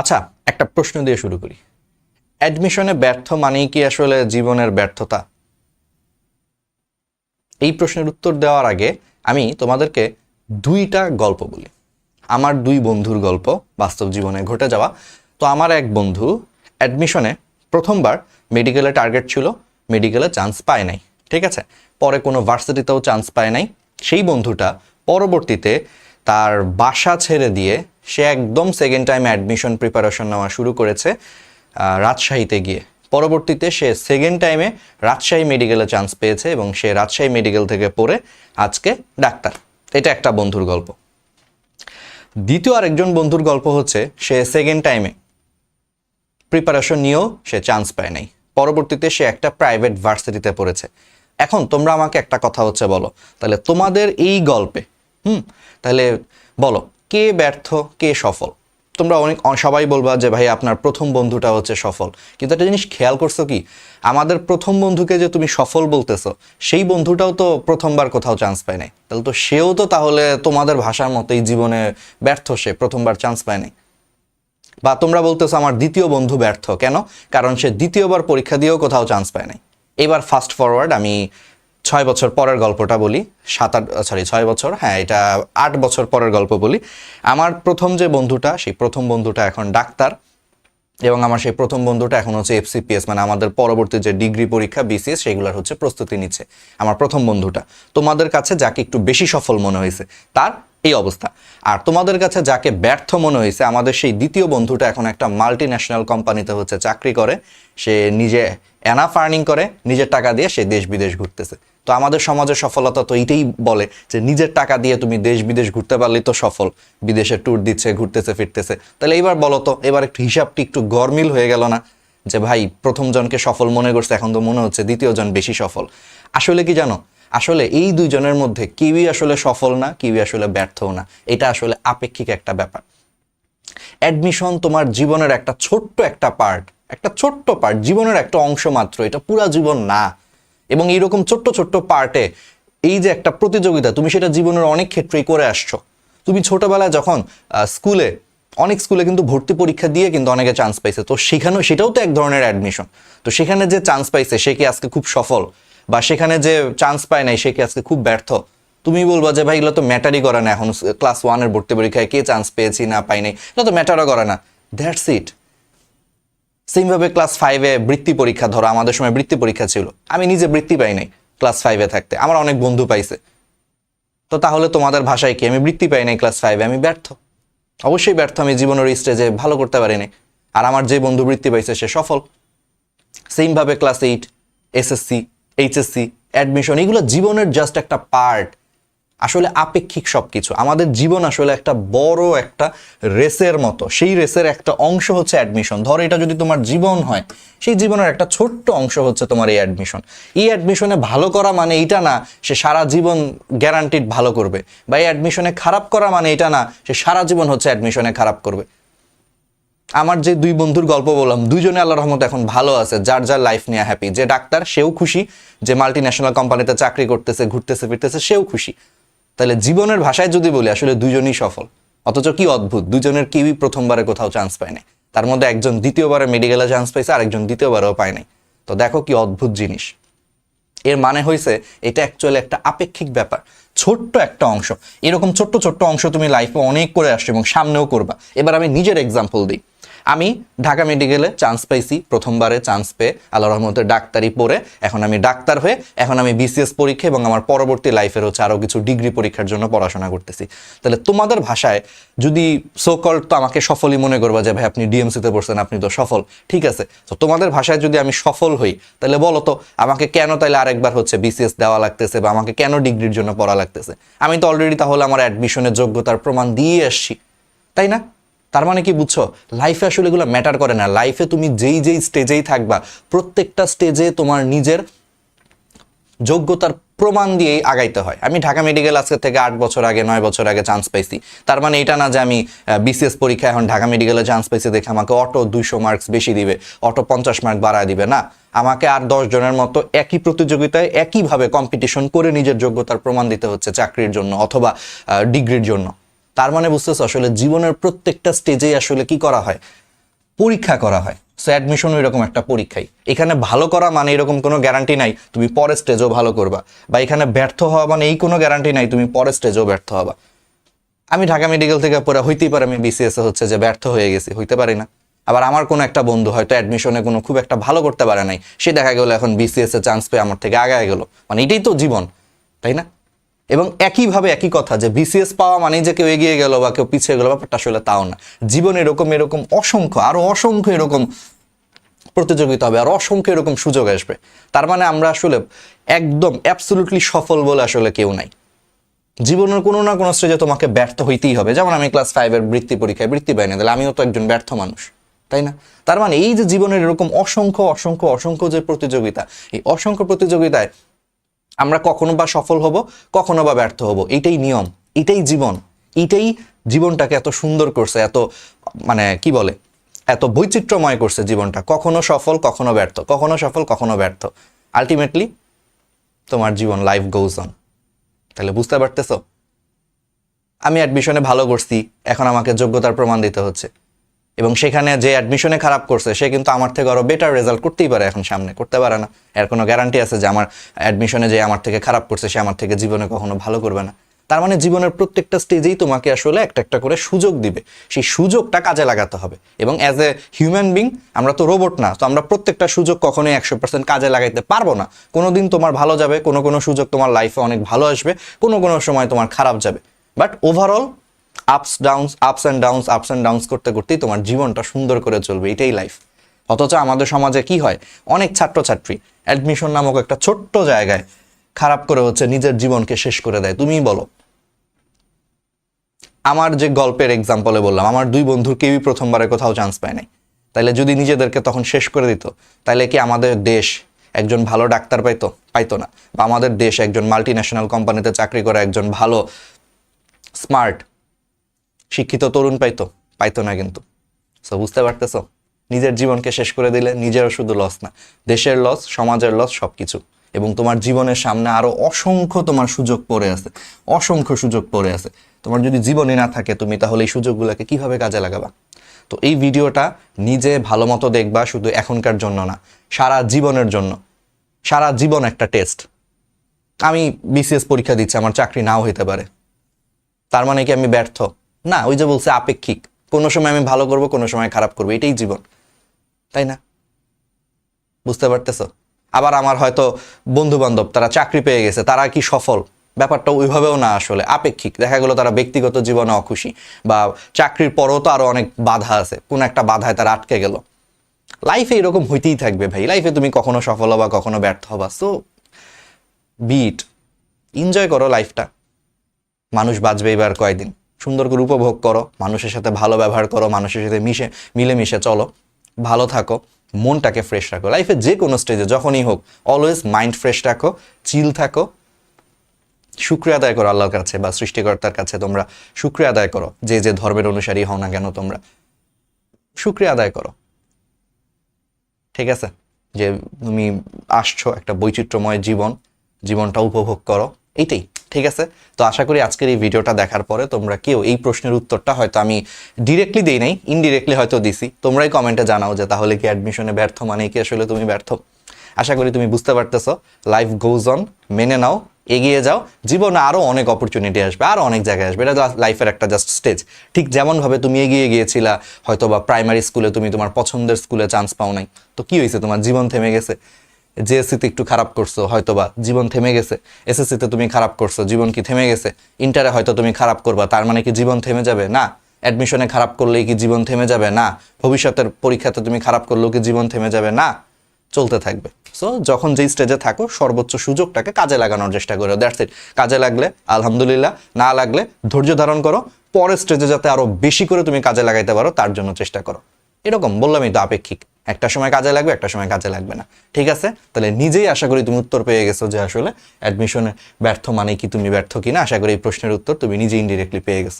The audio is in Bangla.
আচ্ছা একটা প্রশ্ন দিয়ে শুরু করি। অ্যাডমিশনে ব্যর্থ মানেই কি আসলে জীবনের ব্যর্থতা? এই প্রশ্নের উত্তর দেওয়ার আগে আমি তোমাদেরকে দুইটা গল্প বলি। আমার দুই বন্ধুর গল্প বাস্তব জীবনে ঘটে যাওয়া। তো আমার এক বন্ধু অ্যাডমিশনে প্রথমবার মেডিকেলে টার্গেট ছিল মেডিকেলে চান্স পায় নাই, ঠিক আছে? পরে কোনো ভার্সিটিতেও চান্স পায় নাই। সেই বন্ধুটা পরবর্তীতে তার বাসা ছেড়ে দিয়ে সে একদম সেকেন্ড টাইম অ্যাডমিশন প্রিপারেশন নেওয়া শুরু করেছে রাজশাহীতে গিয়ে। পরবর্তীতে সে সেকেন্ড টাইমে রাজশাহী মেডিকেলে চান্স পেয়েছে এবং সে রাজশাহী মেডিকেল থেকে পড়ে আজকে ডাক্তার। এটা একটা বন্ধুর গল্প। দ্বিতীয় আরেকজন বন্ধুর গল্প হচ্ছে, সে সেকেন্ড টাইমে প্রিপারেশন নিয়েও সে চান্স পায় নাই। পরবর্তীতে সে একটা প্রাইভেট ভার্সিটিতে পড়েছে। এখন তোমরা আমাকে একটা কথা হচ্ছে বলো, তাহলে তোমাদের এই গল্পে, হুম, তাহলে বলো কে ব্যর্থ, কে সফল? তোমরা অনেক, সবাই বলবা যে, ভাই, আপনার প্রথম বন্ধুটা হচ্ছে সফল। কিন্তু একটা জিনিস খেয়াল করছ কি? আমাদের প্রথম বন্ধুকে যে তুমি সফল বলতেছো, সেই বন্ধুটাও তো প্রথমবার কোথাও চান্স পায় নাই। তাহলে তো সেও তো তাহলে তোমাদের ভাষার মতোই জীবনে ব্যর্থ, সে প্রথমবার চান্স পায় নাই। বা তোমরা বলতেছো, আমার দ্বিতীয় বন্ধু ব্যর্থ। কেন? কারণ সে দ্বিতীয়বার পরীক্ষা দিয়েও কোথাও চান্স পায় নাই। এবার ফাস্ট ফরওয়ার্ড আমি ছয় বছর পরের গল্পটা বলি, সাত আট সরি ছয় বছর হ্যাঁ এটা আট বছর পরের গল্প বলি। আমার প্রথম যে বন্ধুটা, সেই প্রথম বন্ধুটা এখন ডাক্তার, এবং আমার সেই প্রথম বন্ধুটা এখন হচ্ছে এফসিপিএস মানে আমাদের পরবর্তী যে ডিগ্রি পরীক্ষা বিসিএস সেগুলোর হচ্ছে প্রস্তুতি নিচ্ছে আমার প্রথম বন্ধুটা। তোমাদের কাছে যাকে একটু বেশি সফল মনে হয়েছে, তার এই অবস্থা। আর তোমাদের কাছে যাকে ব্যর্থ মনে হয়েছে, আমাদের সেই দ্বিতীয় বন্ধুটা এখন একটা মাল্টি ন্যাশনাল কোম্পানিতে হচ্ছে চাকরি করে। সে নিজে এনাফ আর্নিং করে, নিজের টাকা দিয়ে সে দেশ বিদেশ ঘুরতেছে। তো আমাদের সমাজের সফলতা তো এইটাই বলে যে, নিজের টাকা দিয়ে তুমি দেশ বিদেশ ঘুরতে পারলেই তো সফল। বিদেশে ট্যুর দিচ্ছে, ঘুরতেছে, ফিরতেছে। তাহলে এইবার বলো তো, এবার একটু হিসাবটি একটু গরমিল হয়ে গেল না? যে ভাই প্রথম জনকে সফল মনে করছে, এখন তো মনে হচ্ছে দ্বিতীয় জন বেশি সফল। আসলে কি জানো আসলে এই দুইজনের মধ্যে কেউই আসলে সফল না, কেউই আসলে ব্যর্থও না। এটা আসলে আপেক্ষিক একটা ব্যাপার। অ্যাডমিশন তোমার জীবনের একটা ছোট্ট একটা পার্ট একটা ছোট্ট পার্ট জীবনের একটা অংশ মাত্র, এটা পুরা জীবন না। এবং এইরকম ছোট্ট ছোট্ট পার্টে এই যে একটা প্রতিযোগিতা, তুমি সেটা জীবনের অনেক ক্ষেত্রেই করে আসছো। তুমি ছোটবেলায় যখন স্কুলে অনেক স্কুলে কিন্তু ভর্তি পরীক্ষা দিয়ে কিন্তু অনেকে চান্স পাইছে। তো সেখানেও সেটাও তো এক ধরনের অ্যাডমিশন তো সেখানে যে চান্স পাইছে, সে কি আজকে খুব সফল? বা সেখানে যে চান্স পায় নাই, সে কি আজকে খুব ব্যর্থ? তুমি বলবা যে, ভাই, এগুলো তো ম্যাটারই করে না এখন ক্লাস ওয়ানের ভর্তি পরীক্ষায় কে চান্স পেয়েছি না পাই নাই? এগুলো তো ম্যাটারও করে না। দ্যাটস ইট সেমভাবে ক্লাস ফাইভে বৃত্তি পরীক্ষা, ধরো আমাদের সময় বৃত্তি পরীক্ষা ছিল। আমি নিজে বৃত্তি পাই নাই ক্লাস ফাইভে থাকতে। আমার অনেক বন্ধু পাইছে। তো তাহলে তোমাদের ভাষায় কি আমি বৃত্তি পাই নাই ক্লাস ফাইভে আমি ব্যর্থ। অবশ্যই ব্যর্থ। আমি জীবনের স্টেজে ভালো করতে পারিনি আর আমার যে বন্ধু বৃত্তি পাইছে, সে সফল। সেমভাবে class eight SSC HSC admission এগুলো জীবনের জাস্ট একটা পার্ট আসলে আপেক্ষিক সব কিছু আমাদের জীবন আসলে একটা বড় একটা রেসের মতো। সেই রেসের একটা অংশ হচ্ছে অ্যাডমিশন ধরো এটা যদি তোমার জীবন হয়, সেই জীবনের একটা ছোট্ট অংশ হচ্ছে তোমার এই অ্যাডমিশন এই অ্যাডমিশনে ভালো করা মানে এটা না, সে সারা জীবন গ্যারান্টিড ভালো করবে। বা এই অ্যাডমিশনে খারাপ করা মানে এটা না, সে সারা জীবন হচ্ছে অ্যাডমিশনে খারাপ করবে। আমার যে দুই বন্ধুর গল্প বললাম দুইজনে আল্লাহ রহমত এখন ভালো আছে, যার যার লাইফ নিয়ে হ্যাপি যে ডাক্তার, সেও খুশি, যে মাল্টি ন্যাশনাল কোম্পানিতে চাকরি করতেছে, ঘুরতেছে, ফিরতেছে, সেও খুশি। তাহলে জীবনের ভাষায় যদি বলি, আসলে দুজনই সফল। অথচ কি অদ্ভুত, দুজনের কেউই প্রথমবারে কোথাও চান্স পায় নাই। তার মধ্যে একজন দ্বিতীয়বারে মেডিকেলে চান্স পাইছে আর একজন দ্বিতীয়বারেও পায় নাই। তো দেখো কি অদ্ভুত জিনিস। এর মানে হয়েছে এটা অ্যাকচুয়ালি একটা আপেক্ষিক ব্যাপার। ছোট্ট একটা অংশ। এরকম ছোট্ট ছোট্ট অংশ তুমি লাইফে অনেক করে আসছো এবং সামনেও করবা। এবার আমি নিজের এক্সাম্পল দিই। আমি ঢাকা মেডিকেলে চান্স পাইছি প্রথমবারে চান্স পেয়ে আল্লাহ রহমতের ডাক্তারি পড়ে, এখন আমি ডাক্তার হয়ে, এখন আমি বিসিএস পরীক্ষা এবং আমার পরবর্তী লাইফের হচ্ছে আরও কিছু ডিগ্রি পরীক্ষার জন্য পড়াশোনা করতেছি। তাহলে তোমাদের ভাষায় যদি সোকল তো আমাকে সফলই মনে করবা যে, ভাই, আপনি ডিএমসিতে পড়ছেন, আপনি তো সফল। ঠিক আছে, তো তোমাদের ভাষায় যদি আমি সফল হই, তাহলে বলো তো, আমাকে কেন তাহলে আরেকবার হচ্ছে বিসিএস দেওয়া লাগতেছে বা আমাকে কেন ডিগ্রির জন্য পড়া লাগতেছে? আমি তো অলরেডি তাহলে আমার অ্যাডমিশনের যোগ্যতার প্রমাণ দিয়ে আসছি, তাই না? তার মানে কি বুঝছ? লাইফে আসলে এগুলো ম্যাটার করে না। লাইফে তুমি যেই যেই স্টেজেই থাকবা, প্রত্যেকটা স্টেজে তোমার নিজের যোগ্যতার প্রমাণ দিয়েই আগাইতে হয়। আমি ঢাকা মেডিকেল আজকে থেকে আট বছর আগে, নয় বছর আগে চান্স পাইছি। তার মানে এটা না যে আমি বিসিএস পরীক্ষা এখন ঢাকা মেডিকেলে চান্স পাইছি দেখে আমাকে অটো দুইশো মার্কস বেশি দিবে, অটো পঞ্চাশ মার্ক বাড়ায় দিবে। না, আমাকে আর দশ জনের মতো একই প্রতিযোগিতায় একইভাবে কম্পিটিশন করে নিজের যোগ্যতার প্রমাণ দিতে হচ্ছে চাকরির জন্য অথবা ডিগ্রির জন্য। তার মানে বুঝতেছো আসলে জীবনের প্রত্যেকটা স্টেজেই আসলে কি করা হয়? পরীক্ষা করা হয়। সো অ্যাডমিশন এরকম একটা পরীক্ষাই। এখানে ভালো করা মানে এরকম কোনো গ্যারান্টি নাই, তুমি পরের স্টেজও ভালো করবা। বা এখানে ব্যর্থ হওয়া মানে এই কোনো গ্যারান্টি নাই, তুমি পরের স্টেজও ব্যর্থ হবা। আমি ঢাকা মেডিকেল থেকে পরে হইতেই পারে আমি বিসিএস হচ্ছে যে ব্যর্থ হয়ে গেছি, হইতে পারি না। আবার আমার কোনো একটা বন্ধু হয়তো অ্যাডমিশনে কোনো খুব একটা ভালো করতে পারে নাই, সে দেখা গেলো এখন বিসিএস এ চান্স পেয়ে আমার থেকে আগায় গেলো। মানে এটাই তো জীবন, তাই না? এবং একইভাবে একই কথা যে বিসিএস পাওয়া মানেই যে কেউ এগিয়ে গেল বা কেউ পিছিয়ে গেল, ব্যাপারটা আসলে তাও না। জীবন এরকম এরকম অসংখ্য, আরও অসংখ্য এরকম প্রতিযোগিতা হবে, আর অসংখ্য এরকম সুযোগ আসবে। তার মানে আমরা আসলে একদম অ্যাবসলুটলি সফল বলে আসলে কেউ নাই। জীবনের কোনো না কোনো স্টেজে তোমাকে ব্যর্থ হইতেই হবে। যেমন আমি ক্লাস ফাইভের বৃত্তি পরীক্ষায় বৃত্তি পাই না, তাহলে আমিও তো একজন ব্যর্থ মানুষ, তাই না? তার মানে এই যে জীবনের এরকম অসংখ্য অসংখ্য অসংখ্য যে প্রতিযোগিতা, এই অসংখ্য প্রতিযোগিতায় আমরা কখনো বা সফল হব, কখনো বা ব্যর্থ হব। এটাই নিয়ম, এটাই জীবন। এটাই জীবনটাকে এত সুন্দর করছে, এত মানে কি বলে? এত বৈচিত্র্যময় করছে জীবনটা। কখনো সফল, কখনো ব্যর্থ। কখনো সফল, কখনো ব্যর্থ। আলটিমেটলি তোমার জীবন লাইফ গোজ অন তাহলে বুঝতে পারতেছো? আমি অ্যাডমিশনে ভালো করছি, এখন আমাকে যোগ্যতার প্রমাণ দিতে হচ্ছে। এবং সেখানে যে অ্যাডমিশনে খারাপ করছে, সে কিন্তু আমার থেকে আরও বেটার রেজাল্ট করতেই পারে এখন সামনে, করতে পারে না। এর কোনো গ্যারান্টি আছে যে আমার অ্যাডমিশনে যে আমার থেকে খারাপ করছে, সে আমার থেকে জীবনে কখনো ভালো করবে না? তার মানে জীবনের প্রত্যেকটা স্টেজেই তোমাকে আসলে একটা একটা করে সুযোগ দিবে। সেই সুযোগটা কাজে লাগাতে হবে। এবং অ্যাজ এ হিউম্যান বিং আমরা তো রোবট না, তো আমরা প্রত্যেকটা সুযোগ কখনোই একশো পার্সেন্ট কাজে লাগাইতে পারব না। কোনো দিন তোমার ভালো যাবে, কোনো কোনো সুযোগ তোমার লাইফে অনেক ভালো আসবে, কোনো কোনো সময় তোমার খারাপ যাবে। But overall ups downs ups and downs ups and downs করতে করতেই তোমার জীবনটা সুন্দর করে চলবে, এটাই লাইফ অথচ আমাদের সমাজে কি হয়? অনেক ছাত্রছাত্রী অ্যাডমিশন নামক একটা ছোট্ট জায়গায় খারাপ করে হচ্ছে নিজের জীবনকে শেষ করে দেয়। তুমিই বলো। আমার যে গল্পের এক্সাম্পলে বললাম, আমার দুই বন্ধুর কেউই প্রথমবারে কোথাও চান্স পায় নাই। তাইলে যদি নিজেদেরকে তখন শেষ করে দিত, তাইলে কি আমাদের দেশ একজন ভালো ডাক্তার পাইতো? পাইতো না। বা আমাদের দেশ একজন মাল্টি ন্যাশনাল কোম্পানিতে চাকরি করা একজন ভালো স্মার্ট শিক্ষিত তরুণ পাইতো পাইতো না কিন্তু। সো বুঝতে পারতেছো? নিজের জীবনকে শেষ করে দিলে নিজেরও শুধু লস না, দেশের লস সমাজের লস সব কিছু এবং তোমার জীবনের সামনে আরও অসংখ্য তোমার সুযোগ পড়ে আছে, অসংখ্য সুযোগ পড়ে আছে। তোমার যদি জীবনে না থাকে, তুমি তাহলে এই সুযোগগুলোকে কীভাবে কাজে লাগাবা? তো এই ভিডিওটা নিজে ভালো মতো দেখবা, শুধু এখনকার জন্য না, সারা জীবনের জন্য। সারা জীবন একটা টেস্ট আমি বিসিএস পরীক্ষা দিচ্ছি, আমার চাকরি নাও হইতে পারে। তার মানে কি আমি ব্যর্থ? না, ওই যে বলছে আপেক্ষিক। কোনো সময় আমি ভালো করব, কোনো সময় খারাপ করব, এটাই জীবন। তাই না? বুঝতে পারতেছ? আবার আমার হয়তো বন্ধু বান্ধব তারা চাকরি পেয়ে গেছে, তারা কি সফল? ব্যাপারটা ওইভাবেও না আসলে, আপেক্ষিক। দেখা গেলো তারা ব্যক্তিগত জীবনে অখুশি, বা চাকরির পরও তো আরও অনেক বাধা আছে, কোন একটা বাধায় তারা আটকে গেল। লাইফে এরকম হইতেই থাকবে ভাই। লাইফে তুমি কখনো সফল হবা, কখনো ব্যর্থ হবা। সো বিট এনজয় করো লাইফটা মানুষ বাঁচবে এবার কয়েকদিন সুন্দর করে উপভোগ করো, মানুষের সাথে ভালো ব্যবহার করো, মানুষের সাথে মিশে, মিলেমিশে চলো, ভালো থাকো, মনটাকে ফ্রেশ রাখো। লাইফে যে কোনো স্টেজে যখনই হোক অলওয়েজ মাইন্ড ফ্রেশ রাখো চিল থাকো। শুক্রিয়া আদায় করো আল্লাহর কাছে বা সৃষ্টিকর্তার কাছে তোমরা। শুক্রিয়া আদায় করো, যে যে ধর্মের অনুসারী হও না কেন তোমরা। শুক্রিয়া আদায় করো। ঠিক আছে? যে তুমি আসছো একটা বৈচিত্র্যময় জীবন, জীবনটা উপভোগ করো। এইটাই ঠিক আছে? তো আশা করি আজকের এই ভিডিওটা দেখার পরে তোমরা কেউ এই প্রশ্নের উত্তরটা হয়তো আমি ডিরেক্টলি দিই নাই ইনডিরেক্টলি হয়তো দিছি। তোমরাই কমেন্টে জানাও যে তাহলে কি অ্যাডমিশনে ব্যর্থ মানে কি আসলে তুমি ব্যর্থ? আশা করি তুমি বুঝতে পারতেছো। লাইফ গোজ অন মেনে নাও, এগিয়ে যাও। জীবনে আরও অনেক অপরচুনিটি আসবে আরও অনেক জায়গায় আসবে। এটা লাইফের একটা জাস্ট স্টেজ ঠিক যেমনভাবে তুমি এগিয়ে গিয়েছিলা হয়তো বা প্রাইমারি স্কুলে তুমি তোমার পছন্দের স্কুলে চান্স পাও নাই। তো কি হয়েছে? তোমার জীবন থেমে গেছে? জেএসসিতে একটু খারাপ করছ হয়তো বা জীবন থেমে গেছে। এসএসসিতে তুমি খারাপ করছ, জীবন কি থেমে গেছে? ইন্টারে হয়তো তুমি খারাপ করবা, তার মানে কি জীবন থেমে যাবে? না। অ্যাডমিশনে খারাপ করলেই কি জীবন থেমে যাবে? না। ভবিষ্যতের পরীক্ষাতে তুমি খারাপ করলেও কি জীবন থেমে যাবে? না। চলতে থাকবে। সো যখন যেই স্টেজে থাকো, সর্বোচ্চ সুযোগটাকে কাজে লাগানোর চেষ্টা করো দ্যাটস ইট কাজে লাগলে, আলহামদুলিল্লাহ। না লাগলে, ধৈর্য ধারণ করো। পরের স্টেজে যাতে আরও বেশি করে তুমি কাজে লাগাইতে পারো, তার জন্য চেষ্টা করো। এরকম বললামই তো আপেক্ষিক। একটা সময় কাজে লাগবে, একটা সময় কাজে লাগবে না। ঠিক আছে? তাহলে নিজেই আশা করি তুমি উত্তর পেয়ে গেছো যে আসলে অ্যাডমিশনে ব্যর্থ মানে কি, তুমি ব্যর্থ কিনা? আশা করি এই প্রশ্নের উত্তর তুমি নিজেই ইনডিরেক্টলি পেয়ে গেছো।